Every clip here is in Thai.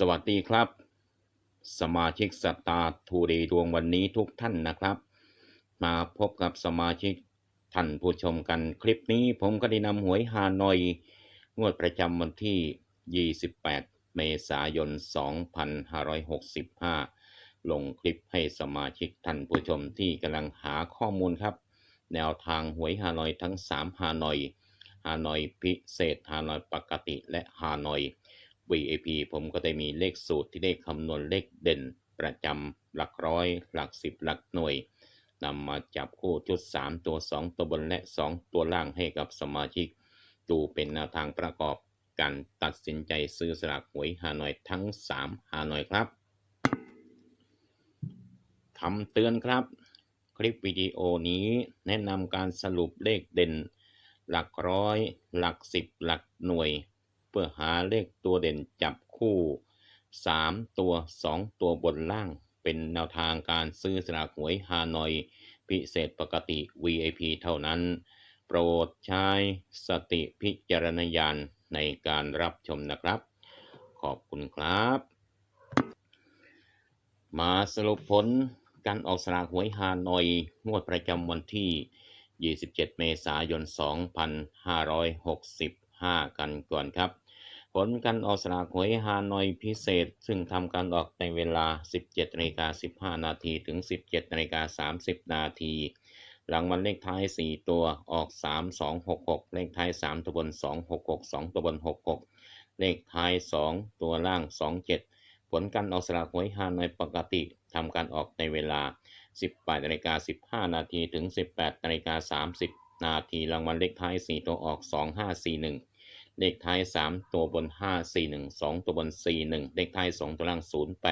สวัสดีครับ สมาชิกสตาร์ทูดย์ดวงวันนี้ทุกท่านนะครับ มาพบกับสมาชิกท่านผู้ชมกันคลิปนี้ผมก็ได้นำหวยฮานอย งวดประจำวันที่ 28 เมษายน 2565 ลงคลิปให้สมาชิกท่านผู้ชมที่กำลังหาข้อมูลครับ แนวทางหวยฮานอยทั้ง 3 ฮานอย ฮานอยพิเศษ ฮานอยปกติและฮานอย VAP ผมก็ได้มีเลขสูตรที่ได้คำนวณเลขเด่น ประจำหลักร้อย หลักสิบหลักหน่วยนำมาจับคู่ชุด 3 ตัว 2 ตัวบนและ 2 ตัวล่างให้กับสมาชิก ดูเป็นแนวทางประกอบการตัดสินใจซื้อสลากหวยฮานอยทั้ง 3 ฮานอยครับคำเตือนครับ คลิปวิดีโอนี้แนะนำการสรุปเลขเด่น หลักร้อย หลักสิบหลักหน่วย พื่อหาเลขตัวเด่นจับคู่ 3 ตัว 2 ตัวบนล่าง เป็นแนวทางการซื้อสลากหวยฮานอย พิเศษปกติ VIP เท่านั้น โปรดใช้สติพิจารณญาณในการรับชมนะครับ ขอบคุณครับ มาสรุปผลการออกสลากหวยฮานอย งวดประจำวันที่ 27 เมษายน 2565 กันก่อนครับ ผลการออกสลากหวยฮานอยพิเศษ ซึ่งทำการออกในเวลา 17นาฬิกา15 นาทีถึง 17นาฬิกา30 นาทีรางวัลเลขท้าย 4 ตัวออก 3 2 6 6 เลขท้าย 3 ตัวบน 2 6 6 2 ตัวบน 6 6 เลขท้าย 2 ตัวล่าง 2 7 ผลการออกสลากหวยฮานอยปกติทำการออกในเวลา 18นาฬิกา15 นาทีถึง 18นาฬิกา30 นาทีรางวัลเลขท้าย 4 ตัวออก 2541 เลขท้าย 3 ตัวบน 541 2 ตัวบน 41 เลขท้าย 2 ตัวล่าง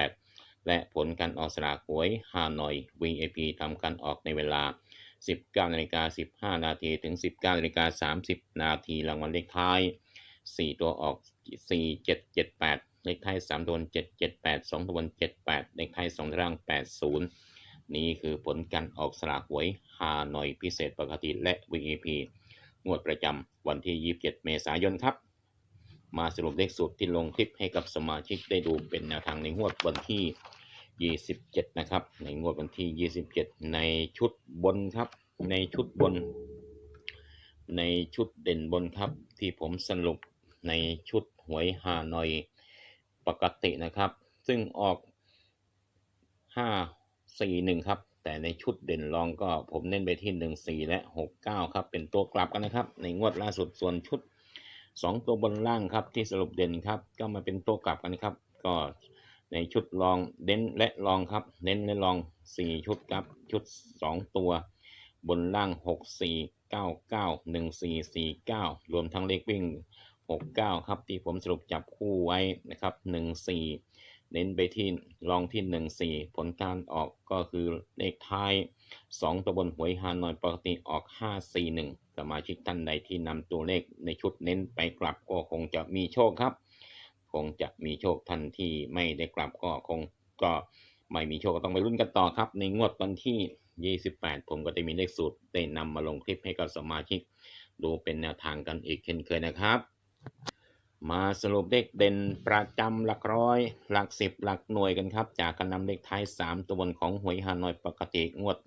08 และผลการออกสลากหวยฮานอย VIP ทำการออกในเวลา 19นาฬิกา15 นาทีถึง 19นาฬิกา30 นาทีรางวัลเลขท้าย 4 ตัวออก 4778 เลขท้าย 3 ตัวบน 778 2 ตัวบน 78 เลขท้าย 2 ตัวล่าง 80 นี่คือผลการออกสลากหวยฮานอยพิเศษปกติและ VIP งวดประจำวันที่ 27 เมษายนครับ มาสรุปเลขสูตรที่ลงคลิปให้กับสมาชิกได้ดูเป็นแนวทางในงวดวันที่ 27 นะครับ ในงวดวันที่ 27 ในชุดบนครับ ในชุดบน ในชุดเด่นบนครับ ที่ผมสรุปในชุดหวยฮานอยปกตินะครับ ซึ่งออก 5 4 1 ครับ แต่ในชุดเด่นรองก็ผมเน้นไปที่1 4และ6 9ครับเป็นตัวกลับกันนะครับ ในงวดล่าสุดส่วนชุด2ตัวบนล่างครับที่สรุปเด่นครับก็มาเป็นตัวกลับกันครับ ก็ในชุดรองเน้นและรองครับ เน้นและรอง4ชุดครับชุด2ตัว บนล่าง6 4 9 9 1 4 4 9รวมทั้งเลขวิ่ง6 9ครับที่ผมสรุปจับคู่ไว้นะครับ1 4 เน้นไปที่รองที่ 1 4 ผลการออกก็คือเลขท้าย 2 ตัวบนหวยฮานอยปกติออก 5 4 1 สมาชิกท่านใดที่นำตัวเลขในชุดเน้นไปกลับก็คงจะมีโชคครับ คงจะมีโชคท่านที่ไม่ได้กลับก็คงก็ไม่มีโชคก็ต้องไปรุ่นกันต่อครับ ในงวดวันที่ 28 ผมก็ได้มีเลขสูตรได้นำมาลงคลิปให้กับสมาชิก ดูเป็นแนวทางกันอีกเช่นเคยนะครับ มาสรุปเลขเด่นประจำหลักร้อย หลักสิบหลักหน่วยกันครับ จากการนำเลขท้าย 3 ตัวบนของหวยฮานอยปกติงวด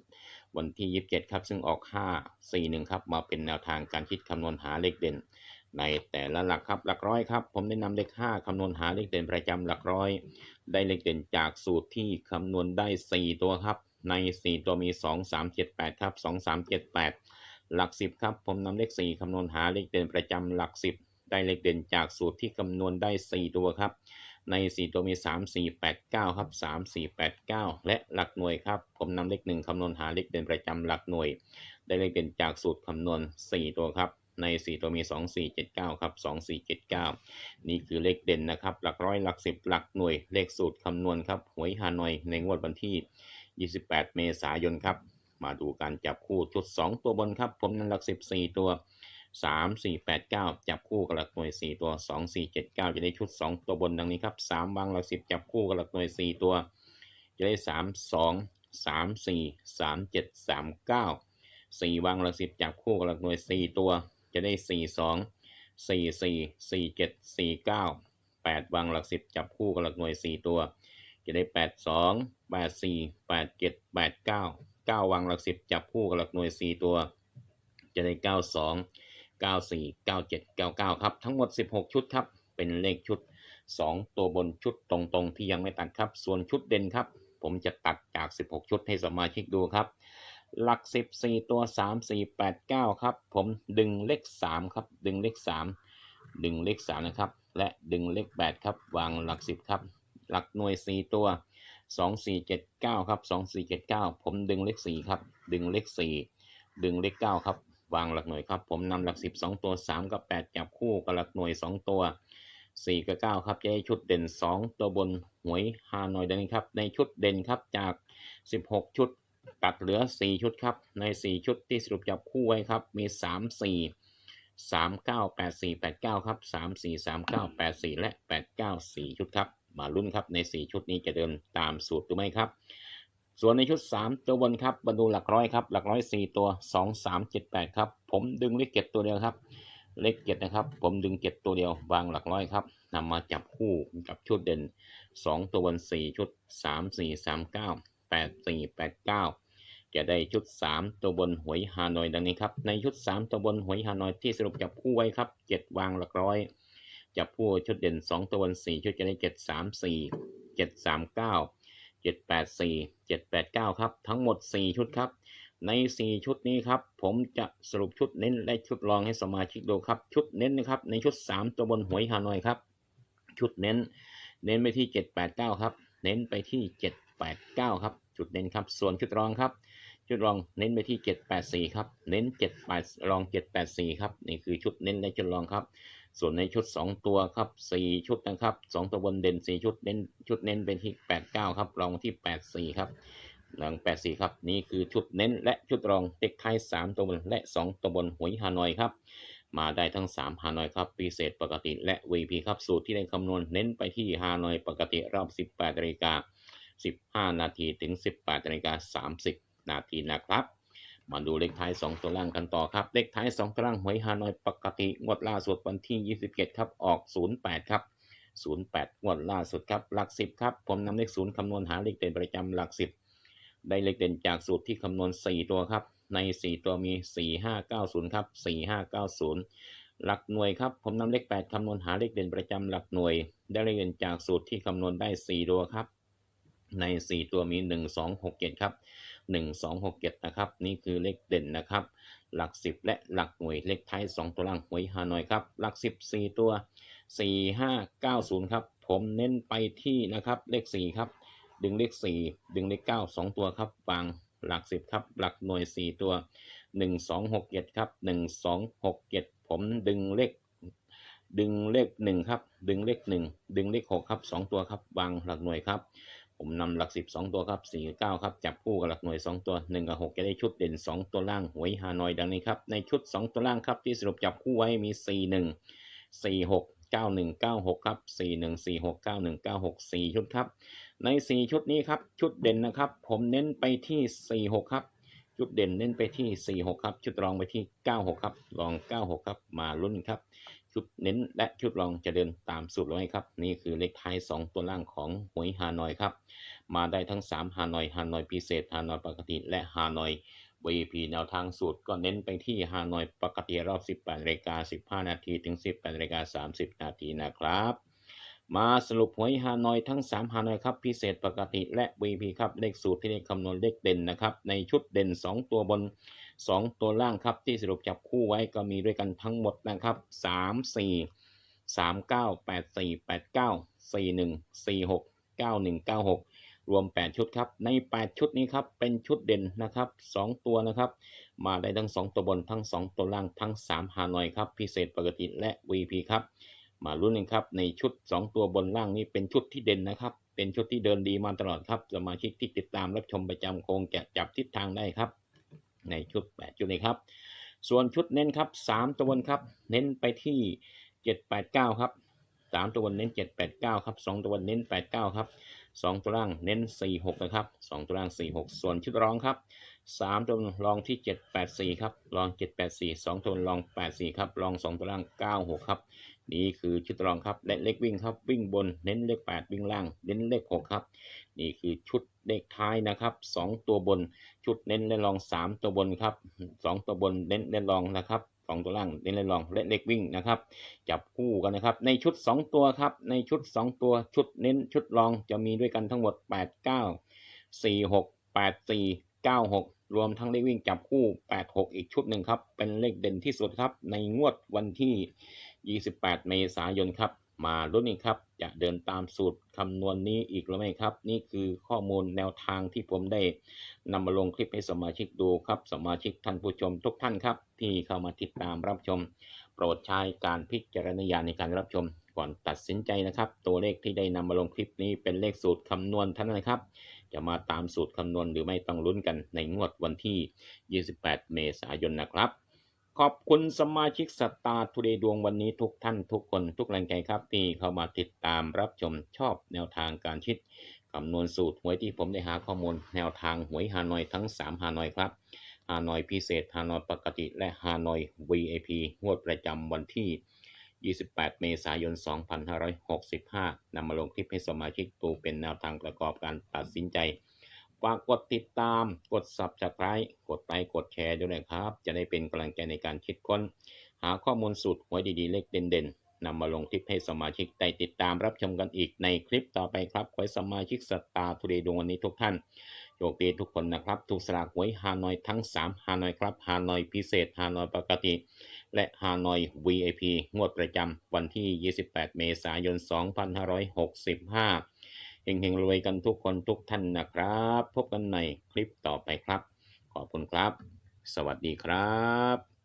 วันที่ 27 ครับ ซึ่งออก 5 4 1 ครับ มาเป็นแนวทางการคิดคำนวณหาเลขเด่น ในแต่ละหลักครับหลักร้อยครับ ผมได้นำเลข 5คำนวณหาเลขเด่นประจำหลักร้อย ได้เลขเด่นจากสูตรที่คำนวณได้ 4 ตัวครับ ใน 4 ตัวมี 2 3 7 8 ครับ 2 3 7 8 หลัก 10 ครับ ผมนำเลข 4คำนวณหาเลขเด่นประจำหลัก 10 ได้เลขเด่นจากสูตรที่คำนวณได้ 4 ตัวครับ ใน 4 ตัวมี 3 4 8 9 ครับ 3 4 8 9 และหลักหน่วยครับ ผมนำเลข 1คำนวณหาเลขเด่นประจำหลักหน่วย ได้เลขเด่นจากสูตรคำนวณ 4 ตัวครับใน 4 ตัวมี 2 4 7 9 ครับ 2 4 7 9 นี่คือเลขเด่นนะครับ หลักร้อยหลัก10หลักหน่วยเลขสูตรคำนวณครับ หวยฮานอยในงวดวันที่ 28 เมษายนครับ มาดูการจับคู่ชุด 2 ตัวบนครับ ผมนั้นหลัก 14 ตัว 3 4 8 9จับคู่กับหลักหน่วย4ตัว2 4 7 9จะได้ชุด2ตัวบนดังนี้ครับ3วางหลัก10จับคู่กับหลักหน่วย4ตัว จะได้3 2 3 4 3 7 3 9 4วางหลัก10จับคู่กับหลักหน่วย4ตัว จะได้4 2 4 4 4 7 4 9แปดวางหลักสิบจับคู่กับหลักหน่วยสี่ตัว จะได้แปดสองแปดสี่แปดเจ็ดแปดเก้าเก้าวางหลักสิบจับคู่กับหลักหน่วยสี่ตัว จะได้เก้าสอง เก้าสี่เก้าเจ็ดเก้าเก้าครับ ทั้งหมดสิบหกชุดครับ เป็นเลขชุดสองตัวบนชุดตรงๆ ที่ยังไม่ตัดครับ ส่วนชุดเด่นครับ ผมจะตัดจาก 16 ชุดให้สมาชิกดูครับ หลัก 14 ตัว 3 4 8 9 ครับ ผมดึงเลข 3 ครับ ดึงเลข 3 ดึงเลข 3 นะครับ และดึงเลข 8 ครับ วางหลัก 10 ครับ หลักหน่วย 4 ตัว 2 4 7 9 ครับ 2 4 7 9 ผมดึงเลข 4 ครับ ดึงเลข 4 ดึงเลข 9 ครับ วางหลักหน่วยครับ ผมนำหลัก 10 2 ตัว 3 กับ 8 จับคู่กับหลักหน่วย 2 ตัวสี่กับเก้าครับจะให้ชุดเด่นสองตัวบนหวยฮานอยดังนี้ครับ ในชุดเด่นครับจากสิบหกชุดตัดเหลือสี่ชุดครับ ในสี่ชุดที่สรุปจับคู่ไว้ครับ มีสามสี่สามเก้าแปดสี่แปดเก้าครับสามสี่สามเก้าแปดสี่และแปดเก้าสี่ชุดครับ มาลุ้นครับในสี่ชุดนี้จะเดินตามสูตรหรือไม่ครับ ส่วนในชุด 3 ตัวบนครับมาดูหลักร้อยครับ หลักร้อย 4 ตัว 2 3 7 8 ครับ ผมดึงเลขเก็ดตัวเดียวครับ เลขเจ็ดนะครับ ผมดึงเจ็ดตัวเดียววางหลักร้อยครับนำมาจับคู่กับชุดเด่นสองตัวบนสี่ชุดสามสี่สามเก้าแปดสี่แปดเก้าจะได้ชุดสามตัวบนหวยฮานอยดังนี้ครับ ในชุดสามตัวบนหวยฮานอยที่สรุปจับคู่ไว้ครับเจ็ดวางหลักร้อย จับคู่ชุดเด่นสองตัวบนสี่ชุดจะได้เจ็ดสามสี่เจ็ ดสามเจ็ดแปดเก้าครับ ทั้งหมดสี่ชุดครับ ใน 4 ชุดนี้ครับ ผมจะสรุปชุดเน้นและชุดรองให้สมาชิกดูครับ ชุดเน้นนะครับ ในชุด 3 ตัวบนหวยฮานอยครับ ชุดเน้น เน้นไปที่ 789 ครับ เน้นไปที่ 789 ครับ จุดเน้นครับ ส่วนชุดรองครับ ชุดรองเน้นไปที่ 784 ครับ เน้น 78รอง 784 ครับ นี่คือชุดเน้นและชุดรองครับ ส่วนในชุด 2 ตัวครับ 4 ชุดนะครับ 2 ตัวบนเด่น 4 ชุดเน้นชุดเน้นเป็นที่ 89 ครับรองที่ 84 ครับหลัง84 ครับ นี่คือชุดเน้นและชุดรองเด็กไทย 3 ตัวบนและ 2 ตัวบนหวยฮานอยครับ มาได้ทั้ง 3 ฮานอยครับพิเศษปกติและ VP ครับสูตรที่ได้คำนวณเน้นไปที่ฮานอยปกติรอบ 18นาฬิกา15 นาทีถึง 18นาฬิกา30 นาทีนะครับ มาดูเลขท้าย 2 ตัวล่างกันต่อครับ เลขท้าย 2 ตัวล่างหวยฮานอยปกติงวดล่าสุดวันที่ 27 ครับออก 08 ครับ 08 งวดล่าสุดครับหลัก 10 ครับ ผมนำเลข0คำนวณหาเลขเด่นประจำหลัก 10 ได้เลขเด่นจากสูตรที่คำนวณ 4 ตัวครับ ใน 4 ตัวมี 4 5 9 0 ครับ 4 5 9 0 หลักหน่วยครับ ผมนำเลข 8คำนวณหาเลขเด่นประจำหลักหน่วย ได้เลขเด่นจากสูตรที่คำนวณได้ 4 ตัวครับ ใน 4 ตัวมี 1 2 6 7 ครับ 1 2 6 7 นะครับ นี่คือเลขเด่นนะครับ หลัก 10 และหลักหน่วยเลขท้าย 2 ตัวล่างหวยฮานอยครับ หลัก 10 4 ตัว 4 5 9 0 ครับ ผมเน้นไปที่นะครับเลข 4 ครับ ดึงเลข 4 ดึงเลข 9 2 ตัวครับวางหลัก 10 ครับ หลักหน่วย 4 ตัว 1 2 6 7 ครับ 1 2 6 7 ผมดึงเลขดึงเลข 1 ครับ ดึงเลข 1 ดึงเลข 6 ครับ 2 ตัวครับวางหลักหน่วยครับ ผมนำหลัก10 2ตัวครับ4 9ครับจับคู่กับหลักหน่วย2ตัว1กับ6จะได้ชุดเด่น2ตัวล่างหวยฮานอยดังนี้ครับในชุด2ตัวล่างครับที่สรุปจับคู่ไว้มี4 1 4 6 9 1 9 6ครับ4 1 4 6 9 1 9 6 4ชุดครับใน4ชุดนี้ครับชุดเด่นนะครับ ผมเน้นไปที่4 6ครับชุดเด่นเน้นไปที่ 4 6 ครับ ชุดรองไปที่ 9 6 ครับ รอง 9 6 ครับ มาลุ้นครับุดเน้นและชุดรองจะเดินตามสูตรเลยครับ นี่คือเลขท้าย 2 ตัวล่างของหวยฮานอยครับ มาได้ทั้ง 3 ฮานอยฮานอยพิเศษฮานอยปกติและฮานอย VP แนวทางสูตรก็เน้นไปที่ฮานอยปกติรอบ 18นาฬิกา15 นาทีถึง 18นาฬิกา30 นาทีนะครับมาสรุปหวยฮานอยทั้ง 3 ฮานอยครับ พิเศษปกติและ VP ครับ เลขสูตรที่ได้คำนวณเลขเด่นนะครับ ในชุดเด่น 2 ตัวบน 2 ตัวล่างครับที่สรุปจับคู่ไว้ก็มีด้วยกันทั้งหมดนะครับ 3 4 3 9 8 4 8 9 4 1 4 6 9 1 9 6 รวม 8 ชุดครับ ใน 8 ชุดนี้ครับ เป็นชุดเด่นนะครับ 2 ตัวนะครับ มาได้ทั้ง 2 ตัวบนทั้ง 2 ตัวล่างทั้ง3ฮานอยครับ พิเศษปกติและ VP ครับ มาลุ้นกันครับ ในชุด 2 ตัวบนล่างนี้เป็นชุดที่เด่นนะครับ เป็นชุดที่เดินดีมาตลอดครับ สมาชิกที่ติดตามรับชมประจำคงจะจับทิศทางได้ครับ ในชุด 8 ชุดนี้ครับ ส่วนชุดเน้นครับ 3 ตัวบนครับ เน้นไปที่ 789 ครับ 3 ตัวบนเน้น 789 ครับ 2 ตัวบนเน้น 89 ครับ 2 ตัวล่างเน้น 46 นะครับ 2 ตัวล่าง 46 ส่วนชุดรองครับ 3 ตัวรองที่ 784 ครับรอง 784 2 ตัวรอง 84 ครับรอง 2 ตัวล่าง 96 ครับ นี่คือชุดรองครับและเลขวิ่งครับวิ่งบนเน้นเลขแปดวิ่งล่าง เน้นเลขหกครับ นี่คือชุดเลขท้ายนะครับสองตัวบนชุดเน้นและรองสามตัวบนครับสองตัวบนเน้นและรองนะครับสองตัวล่างเน้นและรองและเลขวิ่งนะครับจับคู่กันนะครับ ในชุด 2 ตัวครับ ในชุด 2 ตัวชุดเน้นชุดรองจะมีด้วยกันทั้งหมด 8 9 4 6 8 4 9 6 รวมทั้งเลขวิ่งจับคู่ 8 6 อีกชุดหนึ่งครับ เป็นเลขเด่นที่สุดครับ ในงวดวันที่ 28 เมษายนครับ มาลุ้นอีกครับ จะเดินตามสูตรคำนวณนี้อีกหรือไม่ครับ นี่คือข้อมูลแนวทางที่ผมได้นำมาลงคลิปให้สมาชิกดูครับ สมาชิกท่านผู้ชมทุกท่านครับ ที่เข้ามาติดตามรับชม โปรดใช้การพิจารณญาณในการรับชมก่อนตัดสินใจนะครับ ตัวเลขที่ได้นำมาลงคลิปนี้เป็นเลขสูตรคำนวณเท่านั้นนะครับ จะมาตามสูตรคำนวณหรือไม่ต้องลุ้นกันในงวดวันที่ 28 เมษายนนะครับ ขอบคุณสมาชิกสตาร์ทูเดย์ดวงวันนี้ทุกท่านทุกคนทุกแรงใจครับ ที่เข้ามาติดตามรับชมชอบแนวทางการคิดคำนวณสูตรหวยที่ผมได้หาข้อมูลแนวทางหวยฮานอยทั้ง 3 ฮานอยครับ ฮานอยพิเศษ ฮานอยปกติ และฮานอย VIP งวดประจำวันที่ 28 เมษายน 2565นำมาลงคลิปให้สมาชิกดูเป็นแนวทางประกอบการตัดสินใจ ฝากกดติดตาม กด Subscribe กดไลค์ กดแชร์ด้วยนะครับ จะได้เป็นกำลังใจในการคิดค้น หาข้อมูลสูตรหวยดีๆ เลขเด่นๆนำมาลงคลิปให้สมาชิกได้ติดตามรับชมกันอีกในคลิปต่อไปครับขอให้สมาชิกสตาร์ทูเดย์ดวงวันนี้ทุกท่านโชคดีทุกคนนะครับ ถูกสลากหวยฮานอยทั้ง 3 ฮานอยครับ ฮานอยพิเศษ ฮานอยปกติ และฮานอย VIP งวดประจำวันที่ 28 เมษายน 2565 เฮงๆรวยกันทุกคนทุกท่านนะครับ พบกันในคลิปต่อไปครับ ขอบคุณครับ สวัสดีครับ